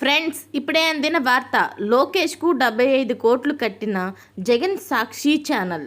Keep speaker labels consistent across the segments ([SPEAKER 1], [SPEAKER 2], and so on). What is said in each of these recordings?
[SPEAKER 1] Friends ఇప్పుడే అందిన వార్త లోకేష్కు డెబ్బై ఐదు కోట్లు కట్టిన జగన్ సాక్షి ఛానల్.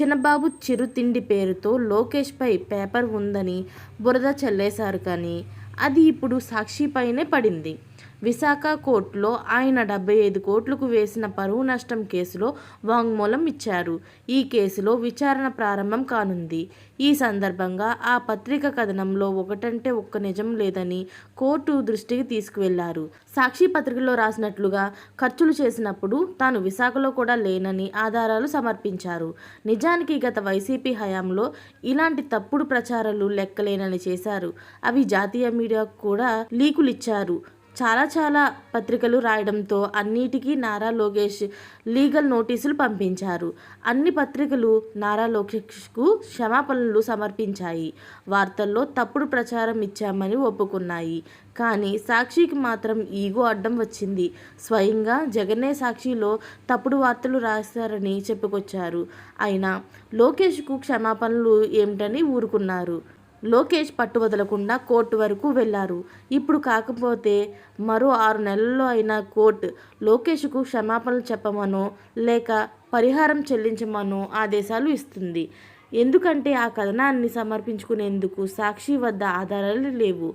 [SPEAKER 1] చిన్నబాబు చిరుతిండి పేరుతో లోకేష్పై పేపర్ ఉందని బురద చల్లేశారు కానీ అది ఇప్పుడు సాక్షిపైనే పడింది. విశాఖ కోర్టులో ఆయన డెబ్బై ఐదు కోట్లకు వేసిన పరువు నష్టం కేసులో వాంగ్మూలం ఇచ్చారు. ఈ కేసులో విచారణ ప్రారంభం కానుంది. ఈ సందర్భంగా ఆ పత్రిక కథనంలో ఒకటంటే ఒక్క నిజం లేదని కోర్టు దృష్టికి తీసుకువెళ్ళారు. సాక్షి పత్రికలో రాసినట్లుగా ఖర్చులు చేసినప్పుడు తాను విశాఖలో కూడా లేనని ఆధారాలు సమర్పించారు. నిజానికి గత వైసీపీ హయాంలో ఇలాంటి తప్పుడు ప్రచారాలు లెక్కలేనని చేశారు. అవి జాతీయ మీడియాకు కూడా లీకులు ఇచ్చారు చాలా చాలా పత్రికలు రాయడంతో అన్నిటికీ నారా లోకేష్ లీగల్ నోటీసులు పంపించారు. అన్ని పత్రికలు నారా లోకేష్కు క్షమాపణలు సమర్పించాయి. వార్తల్లో తప్పుడు ప్రచారం ఇచ్చామని ఒప్పుకున్నాయి. కానీ సాక్షికి మాత్రం ఈగో అడ్డం వచ్చింది. స్వయంగా జగనే సాక్షిలో తప్పుడు వార్తలు రాశారని చెప్పుకొచ్చారు. అయినా లోకేష్కు క్షమాపణలు ఏమిటని ఊరుకున్నారు. లోకేష్ పట్టు వదలకుండా కోర్టు వరకు వెళ్ళారు ఇప్పుడు కాకపోతే మరో ఆరు నెలల్లో అయినా కోర్టు లోకేష్కు క్షమాపణలు చెప్పమనో లేక పరిహారం చెల్లించమనో ఆదేశాలు ఇస్తుంది. ఎందుకంటే ఆ కథనాన్ని సమర్పించుకునేందుకు సాక్షి వద్ద ఆధారాలు లేవు.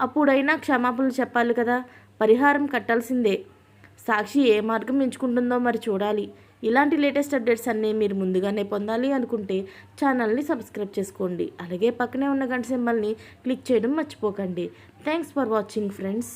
[SPEAKER 1] అప్పుడైనా క్షమాపణలు చెప్పాలి కదా? పరిహారం కట్టాల్సిందే. సాక్షి ఏ మార్గం ఎంచుకుంటుందో మరి చూడాలి. ఇలాంటి లేటెస్ట్ అప్డేట్స్ అన్నీ మీరు ముందుగానే పొందాలి అనుకుంటే ఛానల్ని సబ్స్క్రైబ్ చేసుకోండి. అలాగే పక్కనే ఉన్న గంట సింబల్ని క్లిక్ చేయడం మర్చిపోకండి. Thanks for watching friends